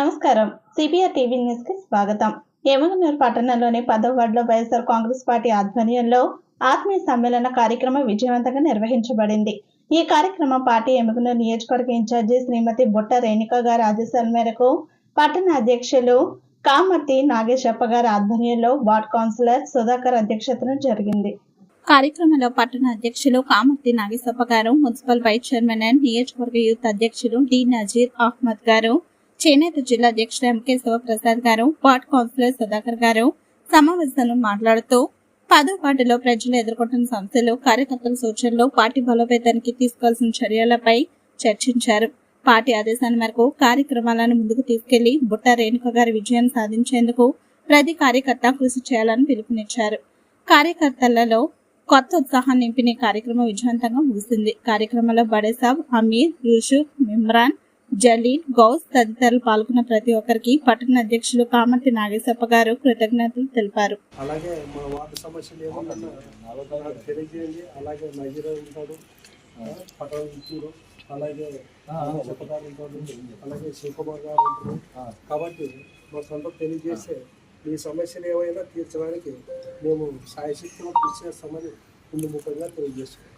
నమస్కారం. CBR TV న్యూస్కి స్వాగతం. యమగనూరు పట్టణంలోని పదవ వార్డులో వైఎస్ఆర్ కాంగ్రెస్ పార్టీ ఆధ్వర్యంలో ఆత్మీయ సమ్మేళన కార్యక్రమం విజయవంతంగా నిర్వహించబడింది. ఈ కార్యక్రమం పార్టీ ఎమగనూరు నియోజకవర్గ ఇన్ఛార్జి శ్రీమతి బుట్ట రేణుక గారి ఆదేశాల మేరకు పట్టణ అధ్యక్షులు కామర్తి నాగేశప్ప గారి ఆధ్వర్యంలో వార్డ్ కౌన్సిలర్ సుధాకర్ అధ్యక్షతన జరిగింది. కార్యక్రమంలో పట్టణ అధ్యక్షులు Kamarthi Nageshappa garu municipal vice chairman and నియోజకవర్గ యూత్ అధ్యక్షులు డి నజీర్ అహ్మద్ గారు చేనేత జిల్లా అధ్యక్షుడు ఎంకే శివప్రసాద్ గారు వార్డ్ కౌన్సిలర్ సుధాకర్ గారు సమావేశంలో మాట్లాడుతూ పదో వార్డులో ప్రజలు ఎదుర్కొంటున్న సమస్యలు కార్యకర్తల సూచనలు పార్టీ బలోపేతానికి తీసుకోవాల్సిన చర్యలపై చర్చించారు. పార్టీ ఆదేశాల మేరకు కార్యక్రమాలను ముందుకు తీసుకెళ్ళి బుట్ట రేణుక గారి విజయాన్ని సాధించేందుకు ప్రతి కార్యకర్త కృషి చేయాలని పిలుపునిచ్చారు. కార్యకర్తలలో కొత్త ఉత్సాహం నింపిన కార్యక్రమం విజయవంతంగా ముగిసింది. కార్యక్రమంలో బడేసాబ్ అమీర్ యూసుఫ్ మిమ్రాన్ జలీల్ గౌస్ తదితరులు పాల్గొన్న ప్రతి ఒక్కరికి పట్టణ అధ్యక్షులు కామర్తి నాగేశప్ప గారు కృతజ్ఞతలు తెలిపారు. అలాగే మా వార్డు సమస్యలు ఏమన్నా నాకు తెలియజేయండి. అలాగే నజీరా ఉంటాడు పటోల్ ఇచ్చారు అలాగే చెప్పగారు ఉంటాడు అలాగే శివకుమార్ గారు ఉంటారు. కాబట్టి మాకు అందరూ తెలియజేస్తే మీ సమస్యలు ఏమైనా తీర్చడానికి మేము సాయశక్తిలో కృషి చేస్తామని ముందు ముఖంగా తెలియజేస్తున్నాం.